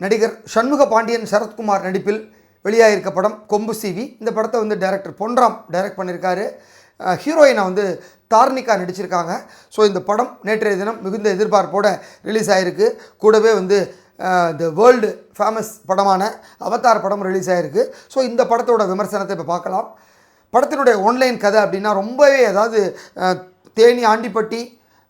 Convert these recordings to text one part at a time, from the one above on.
நடிகர் சண்முக பாண்டியன் சரத்குமார் நடிப்பில் வெளியாகிருக்க படம் கொம்பு சிவி. இந்த படத்தை வந்து டைரக்டர் பொன்ராம் டைரக்ட் பண்ணியிருக்காரு ஹீரோயினை வந்து தார்னிகா நடிச்சிருக்காங்க. ஸோ இந்த படம் நேற்றைய தினம் மிகுந்த எதிர்பார்ப்போட ரிலீஸ் ஆகிருக்கு கூடவே வந்து த வேர்ல்டு ஃபேமஸ் படமான அவதார் படம் ரிலீஸ் ஆகிருக்கு ஸோ இந்த படத்தோட விமர்சனத்தை இப்போ பார்க்கலாம். படத்தினுடைய ஒன்லைன் கதை அப்படின்னா ரொம்பவே அதாவது தேனி ஆண்டிப்பட்டி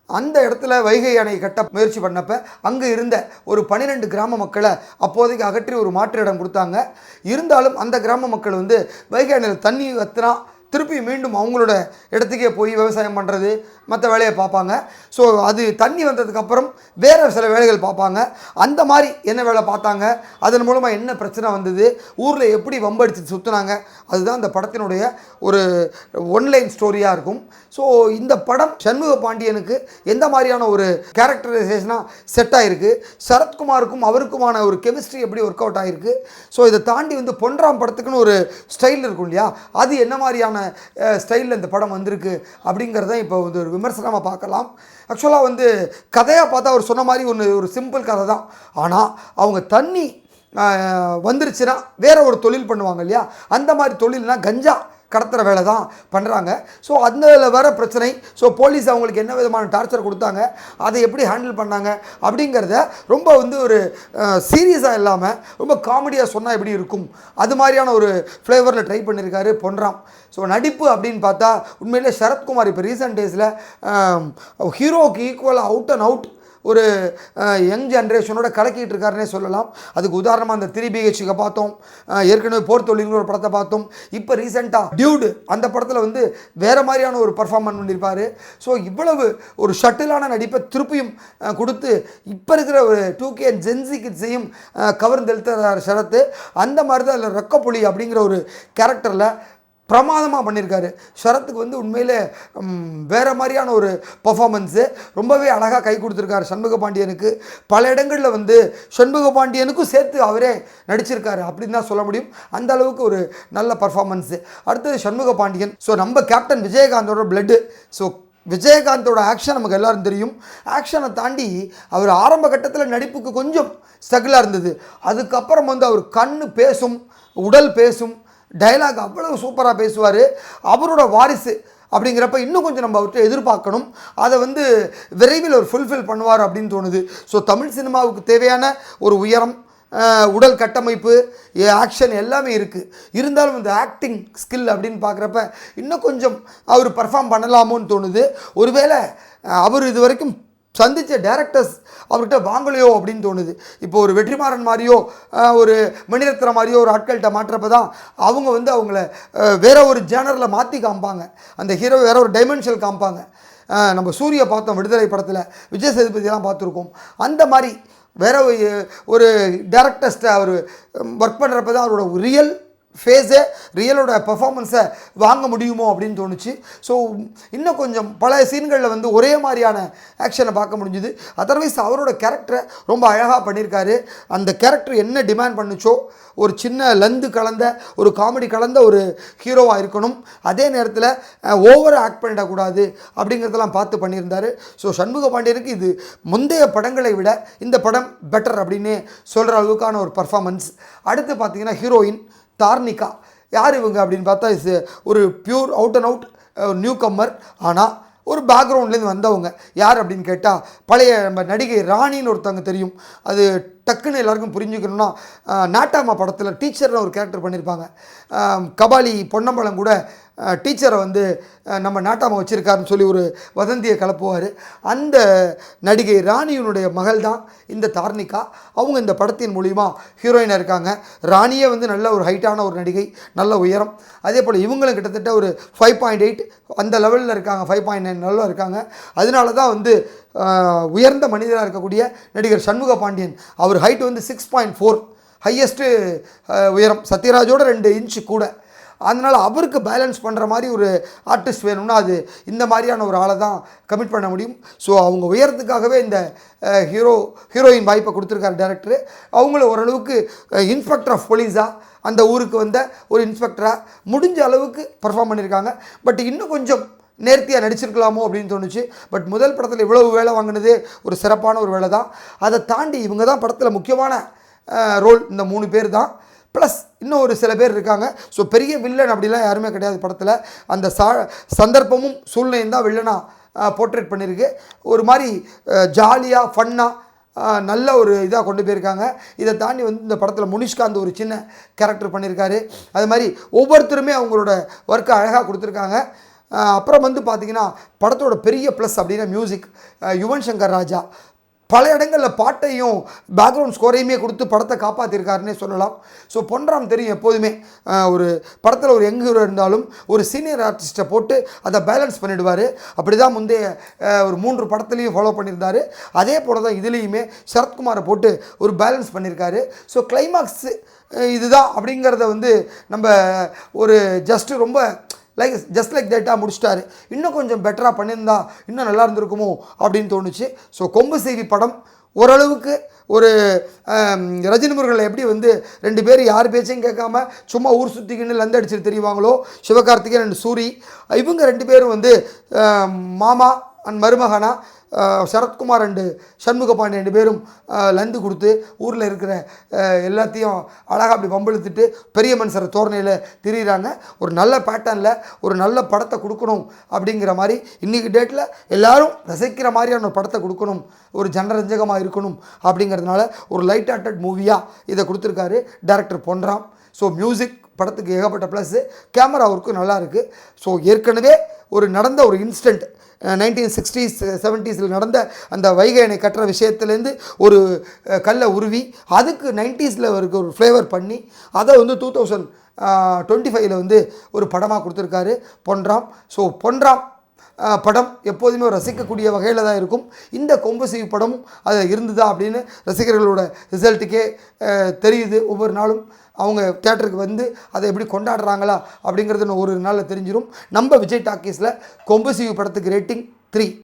அந்த இடத்துல வைகை அணை கட்ட முயற்சி பண்ணப்ப அங்கே இருந்த ஒரு பன்னிரெண்டு கிராம மக்களை அப்போதைக்கு அகற்றி ஒரு மாற்று இடம் கொடுத்தாங்க. இருந்தாலும் அந்த கிராம மக்கள் வந்து வைகை அணையில் தண்ணி வத்துனா திருப்பி மீண்டும் அவங்களோட இடத்துக்கே போய் விவசாயம் பண்ணுறது மற்ற வேலையை பார்ப்பாங்க. ஸோ அது தண்ணி வந்ததுக்கப்புறம் வேறு சில வேலைகள் பார்ப்பாங்க. அந்த மாதிரி என்ன வேலை பார்த்தாங்க? அதன் மூலமாக என்ன பிரச்சனை வந்தது? ஊரில் எப்படி வம்படிச்சு சுற்றுனாங்க அதுதான் அந்த படத்தினுடைய ஒரு ஒன்லைன் ஸ்டோரியாக இருக்கும். ஸோ இந்த படம் சண்முக பாண்டியனுக்கு எந்த மாதிரியான ஒரு கேரக்டரைசேஷனாக செட் ஆகிருக்கு சரத்குமாருக்கும் அவருக்குமான ஒரு கெமிஸ்ட்ரி எப்படி ஒர்க் அவுட் ஆகிருக்கு ஸோ இதை தாண்டி வந்து பொன்றாம் படத்துக்குன்னு ஒரு ஸ்டைல் இருக்கும் இல்லையா? அது என்ன மாதிரியான ஸ்டைலில் இந்த படம் வந்திருக்கு அப்படிங்கிறத இப்போ வந்து ஒரு விமர்சனமாக பார்க்கலாம். ஆக்சுவலாக வந்து கதையாக பார்த்தா அவர் சொன்ன மாதிரி ஒன்று ஒரு சிம்பிள் கதை தான். ஆனால் அவங்க தண்ணி வந்துருச்சுன்னா வேற ஒரு தொழில் பண்ணுவாங்க இல்லையா? அந்த மாதிரி தொழில்னா கஞ்சா. கடத்துகிற வேலை தான் பண்ணுறாங்க ஸோ அதில் வர பிரச்சனை ஸோ போலீஸ் அவங்களுக்கு என்ன விதமான டார்ச்சர் கொடுத்தாங்க அதை எப்படி ஹேண்டில் பண்ணாங்க அப்படிங்கிறத ரொம்ப வந்து ஒரு சீரியஸாக இல்லாமல் ரொம்ப காமெடியாக சொன்னால் எப்படி இருக்கும்? அது மாதிரியான ஒரு ஃப்ளேவரில் ட்ரை பண்ணியிருக்காரு பொன்ராம் ஸோ நடிப்பு அப்படின்னு பார்த்தா உண்மையிலே சரத்குமார் இப்போ ரீசெண்ட் டேஸில் ஹீரோவுக்கு ஈக்குவலாக அவுட் அண்ட் அவுட் ஒரு யங் ஜென்ரேஷனோட கலக்கிட்டு இருக்காருன்னே சொல்லலாம். அதுக்கு உதாரணமாக அந்த த்ரீ பிஹெச்சுக்கு பார்த்தோம். ஏற்கனவே போர் தொழில்ங்கிற ஒரு படத்தை பார்த்தோம். இப்போ ரீசெண்டாக டியூடு அந்த படத்தில் வந்து வேறு மாதிரியான ஒரு பர்ஃபார்மன்ஸ் பண்ணியிருப்பார் ஸோ இவ்வளவு ஒரு ஷட்டிலான நடிப்பை திருப்பியும் கொடுத்து இப்போ இருக்கிற ஒரு டூ கே ஜென்சி கிட்ஸையும் கவர்ந்தெழுத்துறார் சரத்து அந்த மாதிரி தான் அதில் ரொக்கப்புலி அப்படிங்கிற ஒரு கேரக்டரில் பிரமாதமாக பண்ணியிருக்காரு ஷரத்துக்கு வந்து உண்மையில் வேறு மாதிரியான ஒரு பர்ஃபாமன்ஸு ரொம்பவே அழகாக கை கொடுத்துருக்காரு சண்முக பாண்டியனுக்கு. பல இடங்களில் வந்து சண்முக பாண்டியனுக்கும் சேர்த்து அவரே நடிச்சிருக்காரு அப்படின்னு தான் சொல்ல முடியும். அந்த அளவுக்கு ஒரு நல்ல பர்ஃபாமன்ஸு அடுத்தது சண்முக பாண்டியன். ஸோ நம்ம கேப்டன் விஜயகாந்தோட பிளட்டு ஸோ விஜயகாந்தோட ஆக்ஷன் நமக்கு எல்லோரும் தெரியும். ஆக்ஷனை தாண்டி அவர் ஆரம்ப கட்டத்தில் நடிப்புக்கு கொஞ்சம் ஸ்ட்ரகிளாக இருந்தது. அதுக்கப்புறம் வந்து அவர் கண் பேசும் உடல் பேசும் டயலாக் அவ்வளவு சூப்பராக பேசுவார். அவரோட வாரிசு அப்படிங்கிறப்ப இன்னும் கொஞ்சம் நம்ம அவர்கிட்ட எதிர்பார்க்கணும். அதை வந்து விரைவில் ஒரு ஃபுல்ஃபில் பண்ணுவார் அப்படின்னு தோணுது. ஸோ தமிழ் சினிமாவுக்கு தேவையான ஒரு உயரம் உடல் கட்டமைப்பு ஆக்ஷன் எல்லாமே இருக்குது இருந்தாலும் இந்த ஆக்டிங் ஸ்கில் அப்படின்னு பார்க்குறப்ப இன்னும் கொஞ்சம் அவர் பர்ஃபார்ம் பண்ணலாமோன்னு தோணுது. ஒருவேளை அவர் இது வரைக்கும் சந்தித்த டேரக்டர்ஸ் அவர்கிட்ட வாங்கலையோ அப்படின்னு தோணுது. இப்போ ஒரு வெற்றிமாறன் மாதிரியோ ஒரு மணிரத்னம் மாதிரியோ ஒரு ஆட்கள்கிட்ட மாற்றப்ப தான் அவங்க வந்து அவங்கள வேற ஒரு ஜேனரில் மாற்றி காமிப்பாங்க. அந்த ஹீரோ வேற ஒரு டைமென்ஷன் காமிப்பாங்க. நம்ம சூரிய பார்த்தோம் விடுதலை படத்தில் விஜய் சேதுபதியெல்லாம் பார்த்துருக்கோம். அந்த மாதிரி வேற ஒரு- ஒரு டேரக்டர்ஸ்ட்டை அவர் ஒர்க் பண்ணுறப்ப தான் அவரோட ரியல் ஃபேஸை ரியலோட பெர்ஃபார்மன்ஸை வாங்க முடியுமோ அப்படின்னு தோணுச்சு. ஸோ இன்னும் கொஞ்சம் பல சீன்களில் வந்து ஒரே மாதிரியான ஆக்ஷனை பார்க்க முடிஞ்சுது. அதர்வைஸ் அவரோட கேரக்டரை ரொம்ப அழகாக பண்ணியிருக்காரு அந்த கேரக்டர் என்ன டிமாண்ட் பண்ணுச்சோ ஒரு சின்ன லந்து கலந்த ஒரு காமெடி கலந்த ஒரு ஹீரோவாக இருக்கணும். அதே நேரத்தில் ஓவர் ஆக்ட் பண்ணிடக்கூடாது அப்படிங்கிறதெல்லாம் பார்த்து பண்ணியிருந்தார். ஸோ சண்முக பாண்டியனுக்கு இது முந்தைய படங்களை விட இந்த படம் பெட்டர் அப்படின்னு சொல்கிற அளவுக்கான ஒரு பர்ஃபாமன்ஸ் அடுத்து பார்த்திங்கன்னா ஹீரோயின் தார்னிகா. யார் இவங்க அப்படின்னு பார்த்தா இஸ் ஒரு pure out and out new comer ஆனால் ஒரு பேக்ரவுண்ட்லேருந்து வந்தவங்க. யார் அப்படின்னு கேட்டால் பழைய நம்ம நடிகை ராணின்னு ஒருத்தவங்க தெரியும். அது டக்குன்னு எல்லாருக்கும் புரிஞ்சுக்கணும்னா நாட்டாமா படத்தில் டீச்சர்னு ஒரு கேரக்டர் பண்ணியிருப்பாங்க கபாலி பொன்னம்பலம் கூட டீச்சரை வந்து நம்ம நாட்டாமல் வச்சுருக்காருன்னு சொல்லி ஒரு வதந்தியை கலப்புவார். அந்த நடிகை ராணியினுடைய மகள் தான் இந்த தார்னிகா. அவங்க இந்த படத்தின் மூலிமா ஹீரோயினாக இருக்காங்க. ராணியே வந்து நல்ல ஒரு ஹைட்டான ஒரு நடிகை நல்ல உயரம். அதே போல் இவங்களும் கிட்டத்தட்ட ஒரு ஃபைவ் பாயிண்ட் எயிட் அந்த லெவலில் இருக்காங்க. ஃபைவ் பாயிண்ட் நைன் லெவலில் இருக்காங்க. அதனால தான் வந்து உயர்ந்த மனிதராக இருக்கக்கூடிய நடிகர் சண்முக பாண்டியன் அவர் ஹைட் வந்து சிக்ஸ் பாயிண்ட் ஃபோர் ஹையஸ்ட்டு உயரம். சத்யராஜோட ரெண்டு இன்ச்சு கூட. அதனால் அவருக்கு பேலன்ஸ் பண்ணுற மாதிரி ஒரு ஆர்டிஸ்ட் வேணும்னா அது இந்த மாதிரியான ஒரு ஆளை தான் கமிட் பண்ண முடியும். ஸோ அவங்க உயரத்துக்காகவே இந்த ஹீரோ ஹீரோயின் வாய்ப்பை கொடுத்துருக்காரு டேரக்டரு அவங்கள ஓரளவுக்கு இன்ஸ்பெக்டர் ஆஃப் போலீஸாக அந்த ஊருக்கு வந்த ஒரு இன்ஸ்பெக்டராக முடிஞ்ச அளவுக்கு பர்ஃபார்ம் பண்ணியிருக்காங்க பட் இன்னும் கொஞ்சம் நேர்த்தியாக நடிச்சிருக்கலாமோ அப்படின்னு தோணுச்சு. பட் முதல் படத்தில் இவ்வளவு வேலை வாங்கினதே ஒரு சிறப்பான ஒரு வேலை தான் அதை தாண்டி இவங்க தான் படத்தில் முக்கியமான ரோல் இந்த மூணு பேர் தான். ப்ளஸ் இன்னும் ஒரு சில பேர் இருக்காங்க. ஸோ பெரிய வில்லன் அப்படிலாம் யாருமே கிடையாது படத்தில். அந்த சா சந்தர்ப்பமும் சூழ்நிலையும் தான் வில்லனாக போர்ட்ரேட் பண்ணியிருக்கு ஒரு மாதிரி ஜாலியாக ஃபன்னாக நல்ல ஒரு இதாக கொண்டு போயிருக்காங்க. இதை தாண்டி வந்து இந்த படத்தில் முனிஷ்காந்த் ஒரு சின்ன கேரக்டர் பண்ணியிருக்காரு அது மாதிரி ஒவ்வொருத்தருமே அவங்களோட ஒர்க்கை அழகாக கொடுத்துருக்காங்க. அப்புறம் வந்து பார்த்திங்கன்னா படத்தோட பெரிய ப்ளஸ் அப்படின்னா மியூசிக் யுவன் சங்கர் ராஜா. பல இடங்களில் பாட்டையும் பேக்ரவுண்ட் ஸ்கோரையுமே கொடுத்து படத்தை காப்பாற்றிருக்காருன்னே சொல்லலாம். ஸோ பொன்ராம் தெரியும் எப்போதுமே. ஒரு படத்தில் ஒரு யங் ஹீரோ இருந்தாலும் ஒரு சீனியர் ஆர்டிஸ்ட்டை போட்டு அதை பேலன்ஸ் பண்ணிடுவார். அப்படி தான் முந்தைய ஒரு மூன்று படத்துலையும் ஃபாலோ பண்ணியிருந்தார். அதே போல தான் இதுலேயுமே சரத்குமாரை போட்டு ஒரு பேலன்ஸ் பண்ணியிருக்காரு. ஸோ கிளைமாக்ஸு இதுதான் அப்படிங்கிறத வந்து நம்ம ஒரு ஜஸ்ட்டு ரொம்ப லைக் ஜஸ்ட் லைக் தேட்டாக முடிச்சிட்டாரு. இன்னும் கொஞ்சம் பெட்டராக பண்ணியிருந்தா இன்னும் நல்லா இருந்திருக்குமோ அப்படின்னு தோணுச்சு. ஸோ கொம்பு செய்தி படம் ஓரளவுக்கு ஒரு ரஜினி முருகனில் எப்படி வந்து ரெண்டு பேர் யார் பேச்சையும் கேட்காம சும்மா ஊர் சுற்றிக்கின்னு லந்து அடிச்சுட்டு தெரியுவாங்களோ? சிவகார்த்திகேயன் அண்ட் சூரி. இவங்க ரெண்டு பேரும் வந்து மாமா அண்ட் மருமகனா சரத்குமார் அண்டு சண்முகபாண்டி ரெண்டு பேரும் லந்து கொடுத்து ஊரில் இருக்கிற எல்லாத்தையும் அழகாக அப்படி பம்பெழுத்துட்டு பெரிய மனுஷர் தோரணையில் திரியிறாங்க. ஒரு நல்ல பேட்டர்னில் ஒரு நல்ல படத்தை கொடுக்கணும் அப்படிங்கிற மாதிரி இன்றைக்கி டேட்டில் எல்லோரும் ரசிக்கிற மாதிரியான ஒரு படத்தை கொடுக்கணும் ஒரு ஜனரஞ்சகமாக இருக்கணும் அப்படிங்கிறதுனால ஒரு லைட் ஹார்ட்டட் மூவியாக இதை கொடுத்துருக்காரு டேரக்டர் பொன்ராம். ஸோ மியூசிக் படத்துக்கு ஏகப்பட்ட ப்ளஸ்ஸு கேமரா ஒர்க்கும் நல்லா இருக்குது ஸோ ஏற்கனவே ஒரு நடந்த ஒரு இன்ஸ்டன்ட் நைன்டீன் சிக்ஸ்டீஸ் செவன்ட்டீஸில் நடந்த அந்த வைகை அணை கட்டுற விஷயத்துலேருந்து ஒரு கல்லை உருவி அதுக்கு நைன்ட்டீஸில் இருக்க ஒரு ஃப்ளேவர் பண்ணி அதை வந்து டூ தௌசண்ட் டுவெண்ட்டி ஃபைவ்ல வந்து ஒரு படமாக கொடுத்துருக்காரு பொன்ராம். ஸோ பொன்ராம் படம் எப்போதுமே ரசிக்கக்கூடிய வகையில் தான் இருக்கும். இந்த கொம்பு படமும் அது இருந்ததா அப்படின்னு ரசிகர்களோட ரிசல்ட்டுக்கே தெரியுது. ஒவ்வொரு நாளும் அவங்க தேட்டருக்கு வந்து அதை எப்படி கொண்டாடுறாங்களா அப்படிங்கிறது ஒரு நாளில் தெரிஞ்சிடும் நம்ம விஜய் டாக்கீஸில் கொம்பு சீவு படத்துக்கு ரேட்டிங் த்ரீ